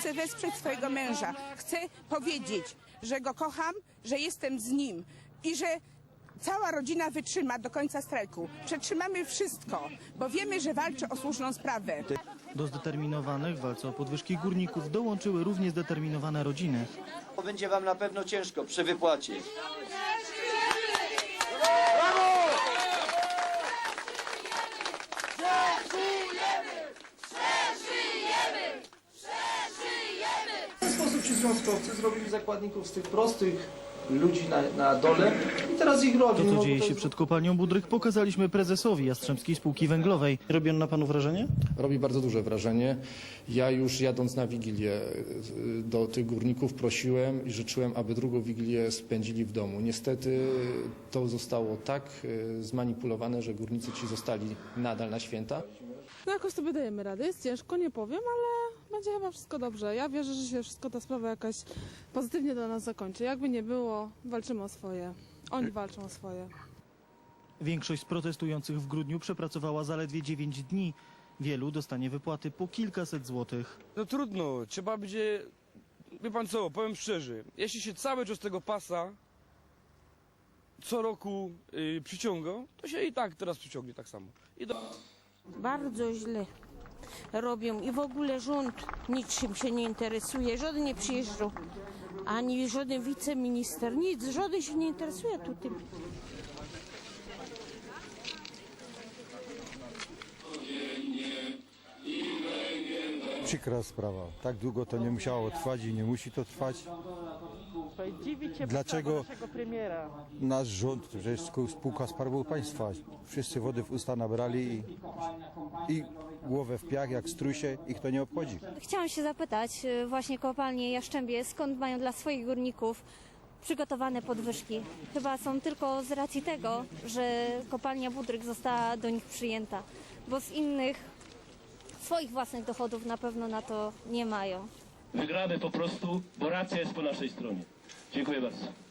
chcę wesprzeć swojego męża. Chcę powiedzieć, że go kocham, że jestem z nim i że cała rodzina wytrzyma do końca strajku. Przetrzymamy wszystko, bo wiemy, że walczy o słuszną sprawę. Do zdeterminowanych w walce o podwyżki górników dołączyły równie zdeterminowane rodziny. Będzie wam na pewno ciężko przy wypłacie. Ci związkowcy zrobili zakładników z tych prostych ludzi na, na dole i teraz ich robią. To, no, co bo dzieje się przed kopalnią Budryk, pokazaliśmy prezesowi Jastrzębskiej Spółki Węglowej. Robi on na panu wrażenie? Robi bardzo duże wrażenie. Ja już jadąc na Wigilię y, do tych górników prosiłem i życzyłem, aby drugą Wigilię spędzili w domu. Niestety to zostało tak y, zmanipulowane, że górnicy ci zostali nadal na święta. No jakoś sobie dajemy radę. Jest ciężko, nie powiem, ale będzie chyba wszystko dobrze. Ja wierzę, że się wszystko ta sprawa jakaś pozytywnie dla nas zakończy. Jakby nie było, walczymy o swoje. Oni walczą o swoje. Większość z protestujących w grudniu przepracowała zaledwie 9 dni. Wielu dostanie wypłaty po kilkaset złotych. No trudno, trzeba będzie. Wie pan co, powiem szczerze, jeśli się cały czas tego pasa co roku y, przyciąga, to się i tak teraz przyciągnie tak samo. I do... Bardzo źle robią i w ogóle rząd niczym się nie interesuje, żaden nie przyjeżdżał, ani żaden wiceminister, nic, żaden się nie interesuje tu tym. Przykra sprawa. Tak długo to nie musiało trwać i nie musi to trwać. Dlaczego nasz rząd, że jest spółka Skarbu Państwa, wszyscy wody w usta nabrali i, i głowę w piach jak strusie, ich to nie obchodzi. Chciałam się zapytać y, właśnie kopalnie Jaszczębie, skąd mają dla swoich górników przygotowane podwyżki? Chyba są tylko z racji tego, że kopalnia Budryk została do nich przyjęta, bo z innych swoich własnych dochodów na pewno na to nie mają. Wygramy po prostu, bo racja jest po naszej stronie. Dziękuję bardzo.